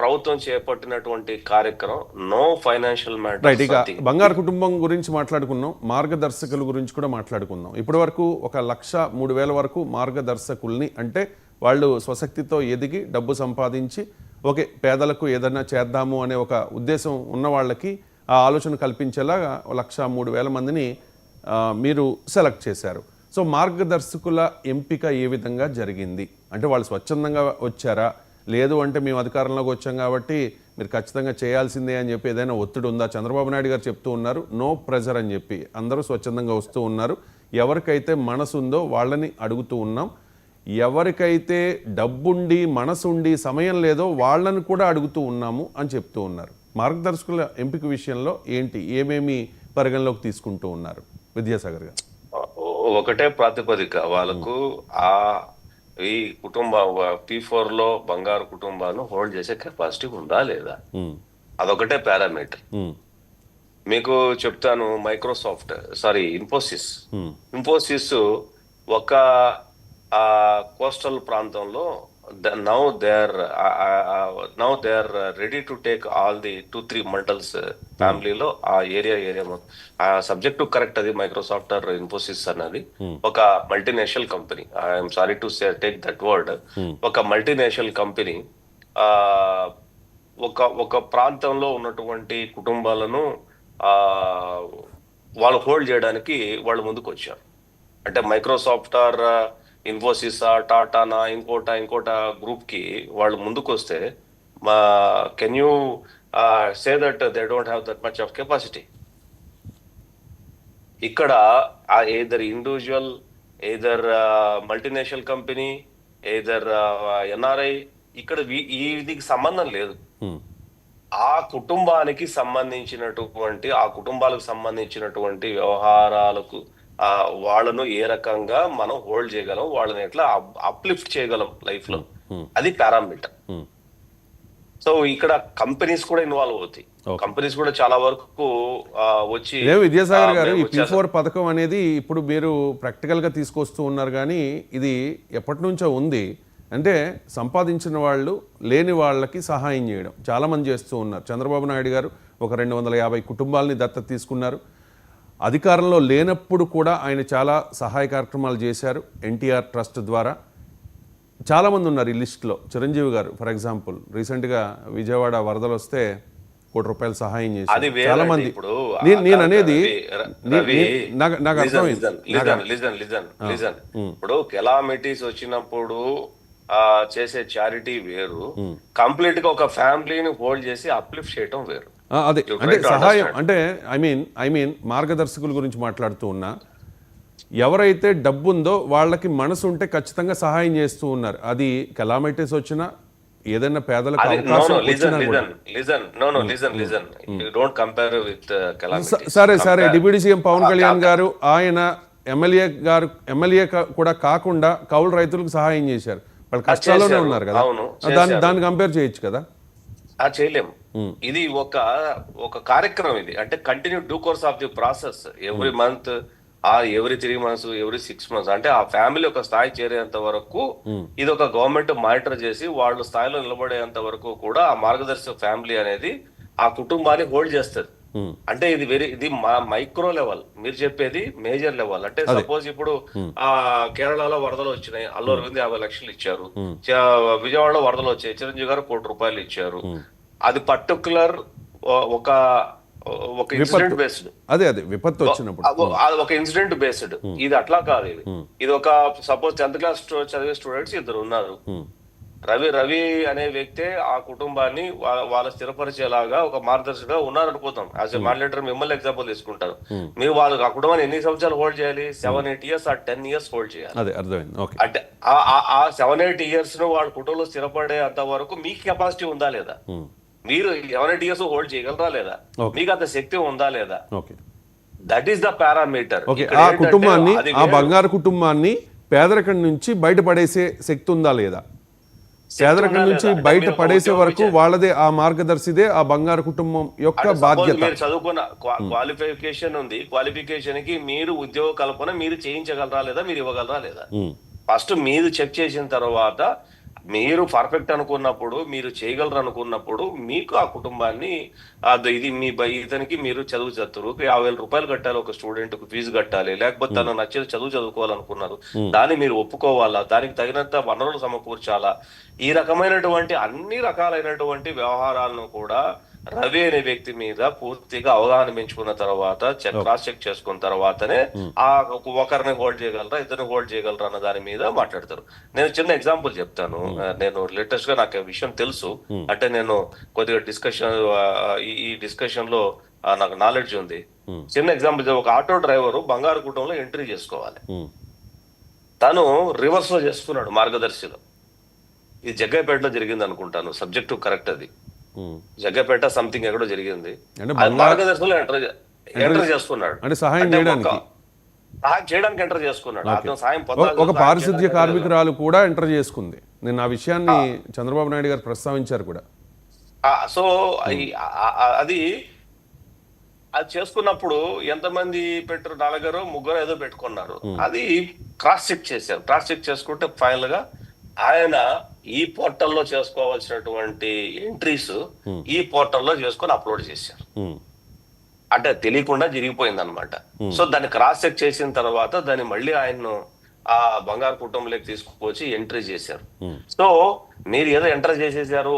ప్రభుత్వం చేపట్టినటువంటి కార్యక్రమం నో ఫైనాన్షియల్ రైట్ ఇక మ్యాటర్ బంగారు కుటుంబం గురించి మాట్లాడుకున్నాం మార్గదర్శకుల గురించి కూడా మాట్లాడుకుందాం ఇప్పటి వరకు ఒక లక్ష మూడు వేల వరకు మార్గదర్శకుల్ని అంటే వాళ్ళు స్వశక్తితో ఎదిగి డబ్బు సంపాదించి ఓకే పేదలకు ఏదైనా చేద్దాము అనే ఒక ఉద్దేశం ఉన్న వాళ్ళకి ఆ ఆలోచన కల్పించేలా లక్ష మూడు వేల మందిని మీరు సెలెక్ట్ చేశారు. సో మార్గదర్శకుల ఎంపిక ఏ విధంగా జరిగింది? అంటే వాళ్ళు స్వచ్ఛందంగా వచ్చారా? లేదు అంటే మేము అధికారంలోకి వచ్చాం కాబట్టి మీరు ఖచ్చితంగా చేయాల్సిందే అని చెప్పి ఏదైనా ఒత్తిడి ఉందా? చంద్రబాబు నాయుడు గారు చెప్తూ ఉన్నారు నో ప్రెజర్ అని చెప్పి. అందరూ స్వచ్ఛందంగా వస్తూ ఉన్నారు. ఎవరికైతే మనసు ఉందో వాళ్ళని అడుగుతూ ఉన్నాం. ఎవరికైతే డబ్బుండి మనసుండి సమయం లేదో వాళ్ళని కూడా అడుగుతూ ఉన్నాము అని చెప్తూ ఉన్నారు. మార్గదర్శకుల ఎంపిక విషయంలో ఏంటి? ఏమేమి పరిగణలోకి తీసుకుంటూ ఉన్నారు? విద్యాసాగర్ గారు. ఒకటే ప్రాతిపదిక. వాళ్ళకు ఆ ఈ కుటుంబ పీ ఫోర్లో బంగారు కుటుంబాన్ని హోల్డ్ చేసే కెపాసిటీ ఉందా లేదా? అదొకటే పారామీటర్ మీకు చెప్తాను మైక్రోసాఫ్ట్ సారీ ఇన్ఫోసిస్ ఇన్ఫోసిస్ ఒక ఆ కోస్టల్ ప్రాంతంలో now they are now they are ready to take all the two three months ఫ్యామిలీలో ఆ ఏరియా ఏరియా ఆ సబ్జెక్టు కరెక్ట్ అది మైక్రోసాఫ్ట్ ఆర్ ఇన్ఫోసిస్ అన్నది. ఒక multinational company I'm sorry to take that word ఒక మల్టీనేషనల్ కంపెనీ ఒక ఒక ప్రాంతంలో ఉన్నటువంటి కుటుంబాలను వాళ్ళు హోల్డ్ చేయడానికి వాళ్ళు ముందుకు వచ్చారు అంటే మైక్రోసాఫ్ట్ ఆర్ ఇన్ఫోసిస్ టాటానా ఇంకోట ఇంకోట గ్రూప్కి వాళ్ళు ముందుకు వస్తే మా can you say that they don't have that much of capacity ఇక్కడ either individual either multinational company either NRI ఇక్కడ వీ- ఈ దీనికి సంబంధం లేదు. ఉమ్, ఆ కుటుంబానికి సంబంధించినటువంటి ఆ కుటుంబాలకు సంబంధించినటువంటి వ్యవహారాలకు వాళ్ళను ఏ రకంగా మనం హోల్డ్ చేయగలం వాళ్ళని ఎట్లా అప్లిఫ్ట్ చేయగలం లైఫ్లో. అది పారామీటర్. సో ఇక్కడ కంపెనీస్ కూడా ఇన్వాల్వ్ అవుతాయి. కంపెనీస్ కూడా చాలా వరకు వచ్చి విద్యాసాగర్ గారు ఈ పీ. ఫోర్ పథకం అనేది ఇప్పుడు మీరు ప్రాక్టికల్గా తీసుకొస్తూ ఉన్నారు కానీ ఇది ఎప్పటి నుంచో ఉంది. అంటే సంపాదించిన వాళ్ళు లేని వాళ్ళకి సహాయం చేయడం. చాలామంది చేస్తూ ఉన్నారు. చంద్రబాబు నాయుడు గారు ఒక రెండు వందల యాభై కుటుంబాలని దత్తత తీసుకున్నారు. అధికారంలో లేనప్పుడు కూడా ఆయన చాలా సహాయ కార్యక్రమాలు చేశారు. ఎన్టీఆర్ ట్రస్ట్ ద్వారా. చాలామంది ఉన్నారు ఈ లిస్ట్లో. చిరంజీవి గారు ఫర్ ఎగ్జాంపుల్ రీసెంట్గా విజయవాడ వరదలు వస్తే కోటి రూపాయలు సహాయం చేశారు. చాలా మంది. ఇప్పుడు. నేను అనేది నాకు అర్థమైంది. ఇప్పుడు కెలామిటీస్ వచ్చినప్పుడు చేసే చారిటీ వేరు. కంప్లీట్గా ఒక ఫ్యామిలీని హోల్డ్ చేసి అప్లిఫ్ట్ చేయటం వేరు. అదే అంటే సహాయం. అంటే ఐ మీన్ ఐ మీన్ మార్గదర్శకుల గురించి మాట్లాడుతూ ఉన్నా ఎవరైతే డబ్బు ఉందో వాళ్ళకి మనసు ఉంటే ఖచ్చితంగా సహాయం చేస్తూ ఉన్నారు. అది కెలామిటీస్ వచ్చినా ఏదైనా పేదలకు కెలామిటీ సరే సరే డిప్యూటీ సీఎం పవన్ కళ్యాణ్ గారు ఆయన ఎమ్మెల్యే గారు ఎమ్మెల్యే కూడా కాకుండా కౌలు రైతులకు సహాయం చేశారు. వాళ్ళు కష్టాల్లోనే చేశారు. ఉన్నారు కదా. దాన్ని దాన్ని కంపేర్ చేయొచ్చు కదా. ఆ చేయలేము. ఇది ఒక ఒక కార్యక్రమం ఇది. అంటే continue due course of the process every month uh every three months every six months అంటే ఆ ఫ్యామిలీ ఒక స్థాయి చేరేంత వరకు ఇది ఒక గవర్నమెంట్ మానిటర్ చేసి వాళ్ళు స్థాయిలో నిలబడేంత వరకు కూడా ఆ మార్గదర్శక ఫ్యామిలీ అనేది ఆ కుటుంబాన్ని హోల్డ్ చేస్తుంది. Hmm. అంటే ఇది వెరీ ఇది మైక్రో లెవెల్ మీరు చెప్పేది మేజర్ లెవెల్ అంటే సపోజ్ ఇప్పుడు ఆ కేరళలో వరదలు వచ్చినాయి. అల్లు అరవింద్ యాభై లక్షలు ఇచ్చారు. విజయవాడలో వరదలు వచ్చాయి. చిరంజీవి గారు కోటి రూపాయలు ఇచ్చారు. అది పర్టికులర్ ఒక ఒక ఇన్సిడెంట్ బేస్డ్ అదే అదే విపత్తు వచ్చినప్పుడు. అది ఒక ఇన్సిడెంట్ బేస్డ్ ఇది అట్లా కాదు ఇది. ఇది ఒక సపోజ్ టెన్త్ క్లాస్ చదివే స్టూడెంట్స్ ఇద్దరు ఉన్నారు. రవి రవి అనే వ్యక్తే ఆ కుటుంబాన్ని వాళ్ళ స్థిరపరిచేలాగా ఒక మార్గదర్శిగా ఉన్నారనుకుందాం. యాజ్ ఎ మానిటర్ మిమ్మల్ని ఎగ్జాంపుల్ తీసుకుంటారు. మీరు వాళ్ళు ఆ కుటుంబాన్ని ఎన్ని సంవత్సరాలు హోల్డ్ చేయాలి? సెవెన్ ఎయిట్ ఇయర్స్ ఆ టెన్ ఇయర్స్ హోల్డ్ చేయాలి? అంటే ఆ సెవెన్ ఎయిట్ ఇయర్స్ను వాళ్ళ కుటుంబంలో స్థిరపడే అంత వరకు మీకు కెపాసిటీ ఉందా లేదా? మీరు ఎయిట్ ఇయర్స్ హోల్డ్ చేయగలరా లేదా. మీకు అంత శక్తి ఉందా లేదా? దట్ ఈస్ ద పారామీటర్ ఆ కుటుంబాన్ని ఆ బంగారు కుటుంబాన్ని పేదరికం నుంచి బయటపడేసే శక్తి ఉందా లేదా? పేదరికం నుంచి బయట పడేసే వరకు వాళ్ళదే ఆ మార్గదర్శిదే ఆ బంగారు కుటుంబం యొక్క బాధ్యత. మీరు చదువుకున్న క్వాలిఫికేషన్ ఉంది. క్వాలిఫికేషన్కి మీరు ఉద్యోగ కల్పన మీరు చేయించగలరా లేదా మీరు ఇవ్వగలరా లేదా? ఫస్ట్ మీరు చెక్ చేసిన తర్వాత మీరు పర్ఫెక్ట్ అనుకున్నప్పుడు మీరు చేయగలరు అనుకున్నప్పుడు మీకు ఆ కుటుంబాన్ని ఇది మీ బ- ఇతనికి మీరు చదువు చదువుతారు యాభై వేల రూపాయలు కట్టాలి ఒక స్టూడెంట్కు ఫీజు కట్టాలి. లేకపోతే తను నచ్చేది చదువు చదువుకోవాలనుకున్నారు. దాన్ని మీరు ఒప్పుకోవాలా? దానికి తగినంత వనరులు సమకూర్చాలా? ఈ రకమైనటువంటి అన్ని రకాలైనటువంటి వ్యవహారాలను కూడా రవి అనే వ్యక్తి మీద పూర్తిగా అవగాహన పెంచుకున్న తర్వాత క్రాస్ చెక్ చేసుకున్న తర్వాతనే ఆ ఒక- ఒకరిని హోల్డ్ చేయగలరా ఇద్దరిని హోల్డ్ చేయగలరా అన్న దాని మీద మాట్లాడతారు. నేను చిన్న ఎగ్జాంపుల్ చెప్తాను. నేను లేటెస్ట్గా నాకు విషయం తెలుసు. అంటే నేను కొద్దిగా డిస్కషన్ ఈ డిస్కషన్లో నాకు నాలెడ్జ్ ఉంది. చిన్న ఎగ్జాంపుల్ ఒక ఆటో డ్రైవర్ బంగారు కుటుంబంలో ఎంట్రీ చేసుకోవాలి. తను రివర్స్లో చేసుకున్నాడు మార్గదర్శిలో. ఇది జగ్గైపేటలో జరిగింది అనుకుంటాను సబ్జెక్టు కరెక్ట్ అది. జగ్గపేట సంథింగ్ ఎక్కడో జరిగింది. మార్గదర్శనంలో ఎంటర్ అంటే సహాయం చేయడానికి. ఒక- సహాయం చేయడానికి ఎంటర్ చేసుకున్నాడు అతను సాయం ఒక- పారిశుద్ధ్య కార్మికురాలు కూడా ఎంటర్ చేసుకుంది. నేను ఆ విషయాన్ని చంద్రబాబు నాయుడు గారు ప్రస్తావించారు కూడా. సో అది అది చేసుకున్నప్పుడు ఎంతమంది పెట్టారు నలుగురు ముగ్గురు ఏదో పెట్టుకున్నారు. అది క్రాస్ చెక్ చేశారు. క్రాస్ చెక్ చేసుకుంటే ఫైనల్గా ఆయన ఈ పోర్టల్లో చేసుకోవాల్సినటువంటి ఎంట్రీస్ ఈ పోర్టల్లో చేసుకొని అప్లోడ్ చేశారు. ఉమ్, అంటే తెలియకుండా జరిగిపోయింది అనమాట సో దాన్ని క్రాస్ చెక్ చేసిన తర్వాత దాన్ని మళ్ళీ ఆయన్ను ఆ బంగారు కుటుంబంలోకి తీసుకువచ్చి ఎంట్రీ చేశారు. సో మీరు ఏదో ఎంటర్ చేసేసారు